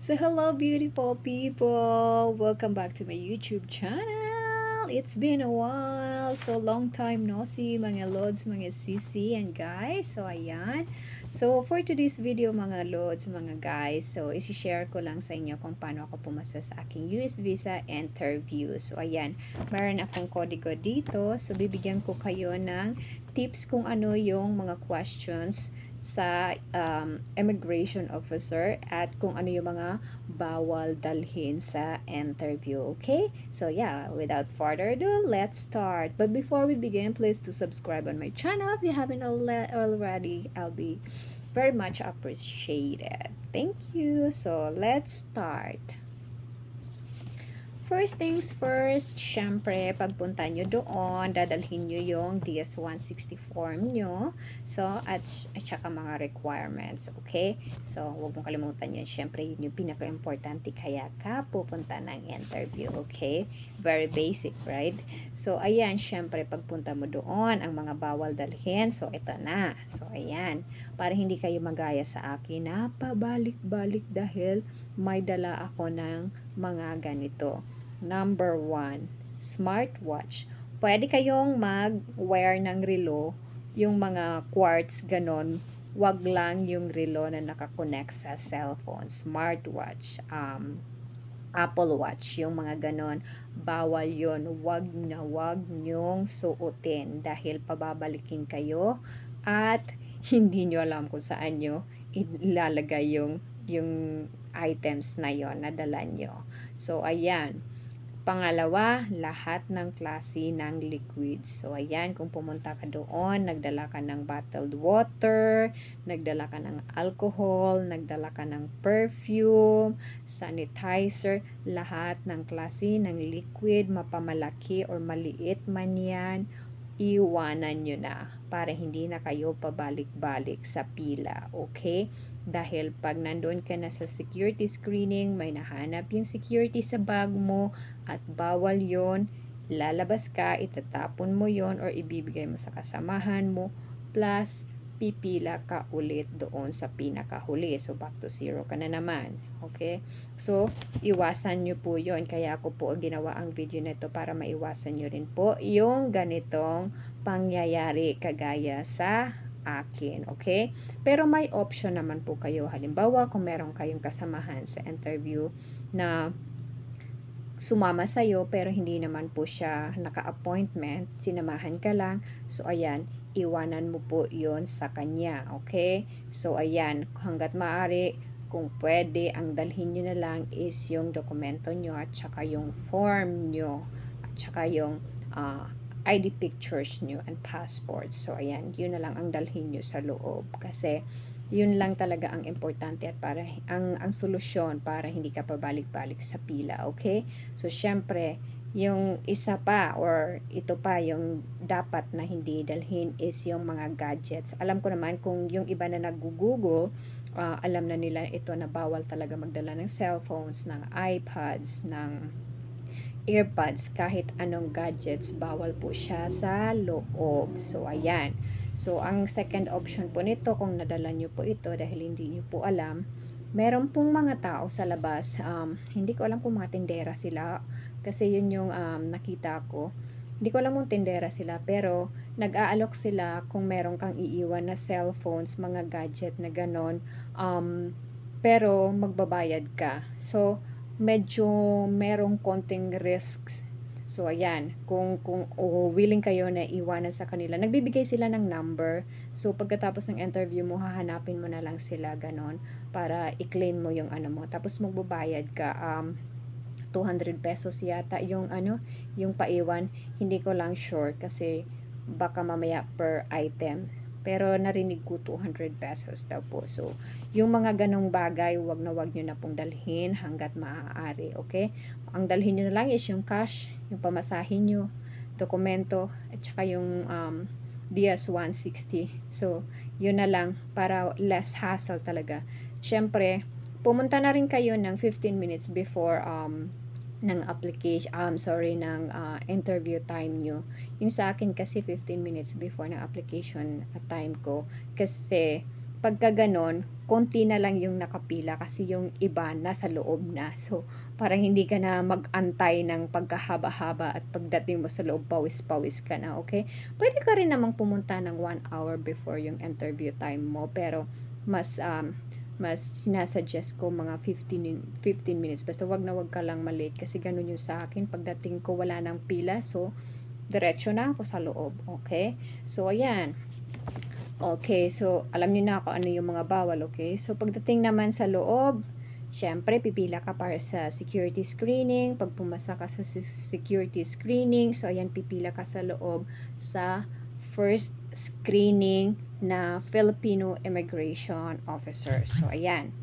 So hello beautiful people! Welcome back to my YouTube channel! It's been a while! So long time no see mga lods, mga sisi and guys. So ayan. So for today's video mga lods, mga guys. So isi-share ko lang sa inyo kung paano ako pumasa sa aking US visa interview. So ayan. Meron akong kodigo dito. So bibigyan ko kayo ng tips kung ano yung mga questions sa um, immigration officer at kung ano yung mga bawal dalhin sa interview. Okay? So yeah, without further ado, let's start. But before we begin, please to subscribe on my channel if you haven't already. I'll be very much appreciated. Thank you. So let's start. First things first, syempre, pagpunta nyo doon, dadalhin nyo yung DS-160 form nyo. So, at, at saka mga requirements, okay? So, huwag mong kalimutan yun. Syempre, yun yung pinaka-importante kaya ka pupunta ng interview, okay? Very basic, right? So, ayan, syempre, pagpunta mo doon, ang mga bawal dalhin. So, ito na. So, ayan. Para hindi kayo magaya sa akin na pabalik-balik dahil may dala ako ng mga ganito. Number one, smartwatch. Pwede kayong mag-wear ng relo, yung mga quartz ganon. Wag lang yung relo na nakakonect sa cellphone. Smartwatch, um, Apple Watch, yung mga ganon. Bawal yon Wag na wag nyong suotin dahil pababalikin kayo at hindi nyo alam kung saan nyo ilalagay yung, yung items na yon na dala nyo. So, ayan. Pangalawa, lahat ng klase ng liquids. So, ayan, kung pumunta ka doon, nagdala ka ng bottled water, nagdala ka ng alcohol, nagdala ka ng perfume, sanitizer, lahat ng klase ng liquid, mapamalaki or maliit man yan, iwanan nyo na para hindi na kayo pabalik-balik sa pila. Okay? Dahil pag nandun ka na sa security screening, may nahanap yung security sa bag mo at bawal yon lalabas ka, itatapon mo yon or ibibigay mo sa kasamahan mo plus pipila ka ulit doon sa pinakahuli. So, back to zero ka na naman. Okay? So, iwasan nyo po yon Kaya ako po ginawa ang video na ito para maiwasan nyo rin po yung ganitong pangyayari kagaya sa akin. Okay? Pero may option naman po kayo. Halimbawa, kung meron kayong kasamahan sa interview na sumama sa'yo pero hindi naman po siya naka-appointment, sinamahan ka lang. So, ayan, iwanan mo po yon sa kanya. Okay? So, ayan, hanggat maaari, kung pwede, ang dalhin nyo na lang is yung dokumento nyo at saka yung form nyo at saka yung uh, ID pictures nyo and passports. So, ayan, yun na lang ang dalhin nyo sa loob. Kasi, yun lang talaga ang importante at para ang ang solusyon para hindi ka pabalik-balik sa pila, okay? So syempre, yung isa pa or ito pa yung dapat na hindi dalhin is yung mga gadgets. Alam ko naman kung yung iba na nag-google, uh, alam na nila ito na bawal talaga magdala ng cellphones, ng iPads, ng earbuds, kahit anong gadgets, bawal po siya sa loob. So, ayan. So, ang second option po nito, kung nadala nyo po ito dahil hindi nyo po alam, meron pong mga tao sa labas, um, hindi ko alam kung mga tindera sila, kasi yun yung um, nakita ko. Hindi ko alam kung tindera sila, pero nag-aalok sila kung meron kang iiwan na cellphones, mga gadget na ganon, um, pero magbabayad ka. So, medyo merong konting risks. So, ayan, kung, kung oh, willing kayo na iwanan sa kanila, nagbibigay sila ng number. So, pagkatapos ng interview mo, hahanapin mo na lang sila, ganon, para i-claim mo yung ano mo. Tapos, magbabayad ka, um, 200 pesos yata yung ano, yung paiwan. Hindi ko lang sure kasi baka mamaya per item. Pero narinig ko 200 pesos daw po. So, yung mga ganong bagay, wag na wag nyo na pong dalhin hanggat maaari. Okay? Ang dalhin nyo na lang is yung cash, yung pamasahin nyo, dokumento, at saka yung um, DS-160. So, yun na lang para less hassle talaga. Siyempre, pumunta na rin kayo ng 15 minutes before um, ng application, um, sorry, ng uh, interview time nyo. Yung sa akin kasi 15 minutes before ng application time ko. Kasi pagka ganon, konti na lang yung nakapila kasi yung iba nasa loob na. So, parang hindi ka na mag-antay ng pagkahaba-haba at pagdating mo sa loob, pawis-pawis ka na, okay? Pwede ka rin namang pumunta ng 1 hour before yung interview time mo, pero mas um, mas sinasuggest ko mga 15, min- 15 minutes. Basta wag na wag ka lang malate kasi ganun yung sa akin. Pagdating ko wala nang pila, so diretso na ako sa loob. Okay? So, ayan. Okay, so alam niyo na ako ano yung mga bawal, okay? So pagdating naman sa loob, syempre pipila ka para sa security screening. Pag pumasa ka sa security screening, so ayan pipila ka sa loob sa first screening na Filipino Immigration Officer. So ayan.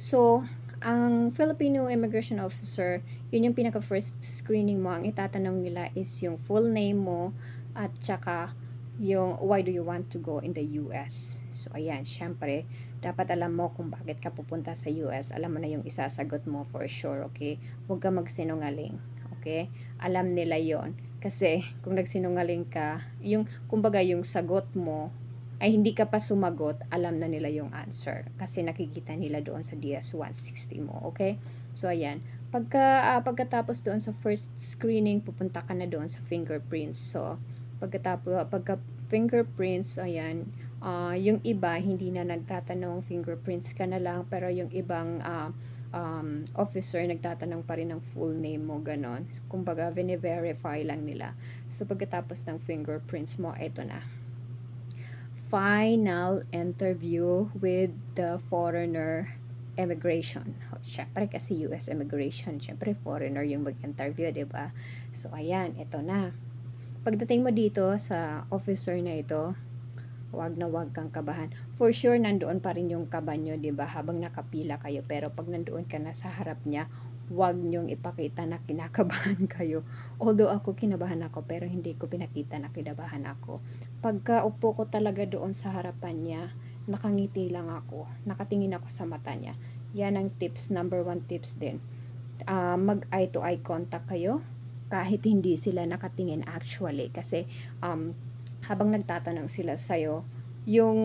So, ang Filipino Immigration Officer, yun yung pinaka first screening mo. Ang itatanong nila is yung full name mo, at saka yung why do you want to go in the US. So ayan, syempre, dapat alam mo kung bakit ka pupunta sa US. Alam mo na yung isasagot mo for sure, okay? Huwag ka magsinungaling, okay? Alam nila yon Kasi kung nagsinungaling ka, yung kumbaga yung sagot mo ay hindi ka pa sumagot, alam na nila yung answer kasi nakikita nila doon sa DS160 mo, okay? So ayan, pagka uh, pagkatapos doon sa first screening, pupunta ka na doon sa fingerprints. So pagkatapos pagka fingerprints ayan uh, yung iba hindi na nagtatanong fingerprints ka na lang pero yung ibang uh, um, officer nagtatanong pa rin ng full name mo ganon. Kumbaga vine-verify lang nila. So pagkatapos ng fingerprints mo ito na. Final interview with the foreigner immigration. Syempre kasi US immigration, syempre foreigner yung mag-interview, 'di ba? So ayan, ito na pagdating mo dito sa officer na ito, wag na wag kang kabahan. For sure, nandoon pa rin yung kaba nyo, di ba habang nakapila kayo. Pero pag nandoon ka na sa harap niya, wag nyong ipakita na kinakabahan kayo. Although ako kinabahan ako, pero hindi ko pinakita na kinabahan ako. Pagka upo ko talaga doon sa harapan niya, nakangiti lang ako. Nakatingin ako sa mata niya. Yan ang tips, number one tips din. Uh, mag eye to eye contact kayo kahit hindi sila nakatingin actually kasi um, habang nagtatanong sila sa'yo yung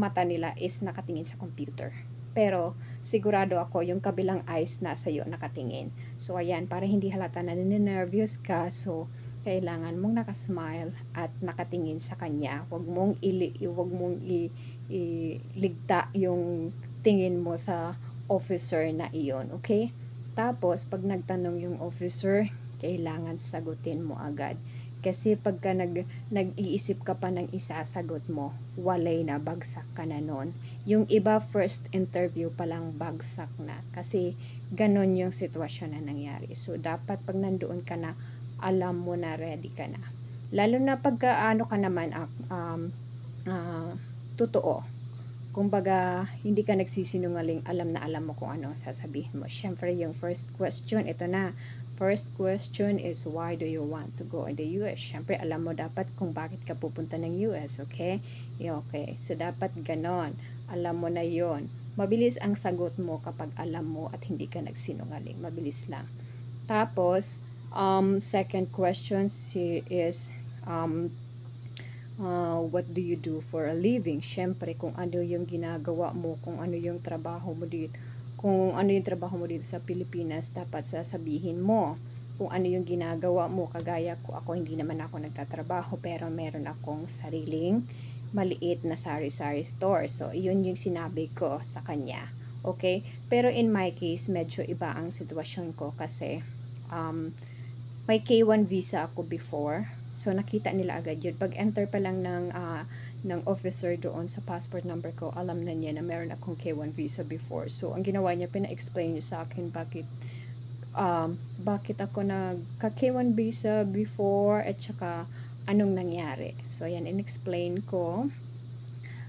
mata nila is nakatingin sa computer pero sigurado ako yung kabilang eyes na sa'yo nakatingin so ayan para hindi halata na nervous ka so kailangan mong nakasmile at nakatingin sa kanya wag mong ili wag mong i, iligta yung tingin mo sa officer na iyon okay tapos pag nagtanong yung officer kailangan sagutin mo agad. Kasi pagka nag, nag-iisip ka pa ng isasagot mo, walay na, bagsak ka na nun. Yung iba first interview pa lang bagsak na. Kasi ganon yung sitwasyon na nangyari. So, dapat pag nandoon ka na, alam mo na ready ka na. Lalo na pagka ano ka naman, uh, um, uh, totoo. Kumbaga, hindi ka nagsisinungaling, alam na alam mo kung ano ang sasabihin mo. Siyempre, yung first question, ito na, First question is, why do you want to go in the US? Siyempre, alam mo dapat kung bakit ka pupunta ng US, okay? Okay, so dapat ganon. Alam mo na yon. Mabilis ang sagot mo kapag alam mo at hindi ka nagsinungaling. Mabilis lang. Tapos, um, second question is, um, uh, what do you do for a living? Siyempre, kung ano yung ginagawa mo, kung ano yung trabaho mo dito kung ano yung trabaho mo dito sa Pilipinas, dapat sasabihin mo kung ano yung ginagawa mo. Kagaya ko, ako hindi naman ako nagtatrabaho, pero meron akong sariling maliit na sari-sari store. So, yun yung sinabi ko sa kanya. Okay? Pero in my case, medyo iba ang sitwasyon ko kasi um, may K1 visa ako before. So, nakita nila agad yun. Pag enter pa lang ng uh, ng officer doon sa passport number ko, alam na niya na meron akong K1 visa before. So, ang ginawa niya, pina-explain niya sa akin bakit um, bakit ako nagka K1 visa before at saka anong nangyari. So, yan, in-explain ko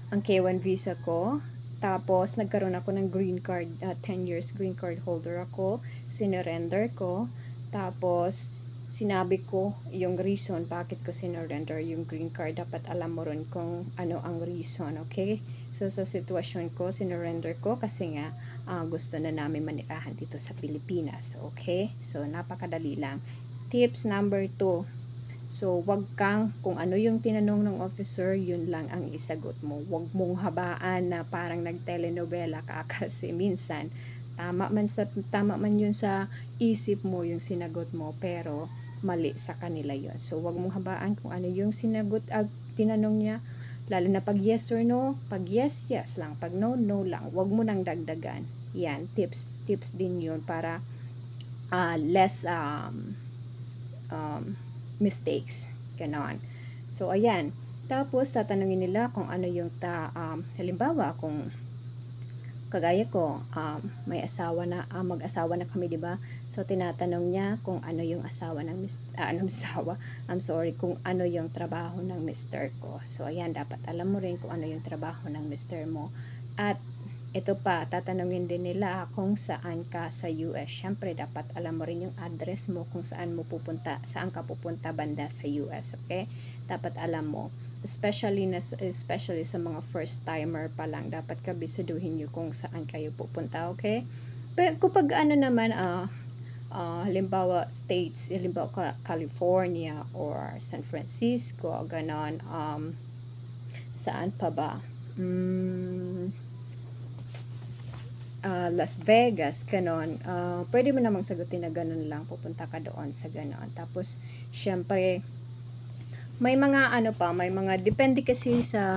ang K1 visa ko. Tapos, nagkaroon ako ng green card, uh, 10 years green card holder ako. Sinurrender ko. Tapos, sinabi ko yung reason bakit ko sinurrender yung green card. Dapat alam mo rin kung ano ang reason, okay? So, sa sitwasyon ko, sinurrender ko kasi nga uh, gusto na namin manirahan dito sa Pilipinas, okay? So, napakadali lang. Tips number 2, So, wag kang, kung ano yung tinanong ng officer, yun lang ang isagot mo. Wag mong habaan na parang nagtelenovela ka kasi minsan, tama man, sa, tama man yun sa isip mo yung sinagot mo, pero mali sa kanila yun. So, wag mong habaan kung ano yung sinagot at tinanong niya. Lalo na pag yes or no, pag yes, yes lang. Pag no, no lang. Wag mo nang dagdagan. Yan, tips, tips din yun para ah, less um, um, mistakes. Ganon. So, ayan. Tapos, tatanungin nila kung ano yung ta, um, halimbawa, kung kagaya ko, um, may asawa na, ah, mag-asawa na kami, di ba? So, tinatanong niya kung ano yung asawa ng, ah, ano asawa, I'm sorry, kung ano yung trabaho ng mister ko. So, ayan, dapat alam mo rin kung ano yung trabaho ng mister mo. At, ito pa, tatanungin din nila kung saan ka sa US. Siyempre, dapat alam mo rin yung address mo kung saan mo pupunta, saan ka pupunta banda sa US, okay? Dapat alam mo. Especially, na, especially sa mga first timer pa lang, dapat kabisaduhin nyo kung saan kayo pupunta, okay? Pero kapag ano naman, ah, ah, halimbawa states, halimbawa Ca- California or San Francisco, ganon, um, saan pa ba? Mm, ah, Las Vegas, ganon. Ah, pwede mo namang sagutin na ganon lang, pupunta ka doon sa ganon. Tapos, syempre, may mga ano pa, may mga, depende kasi sa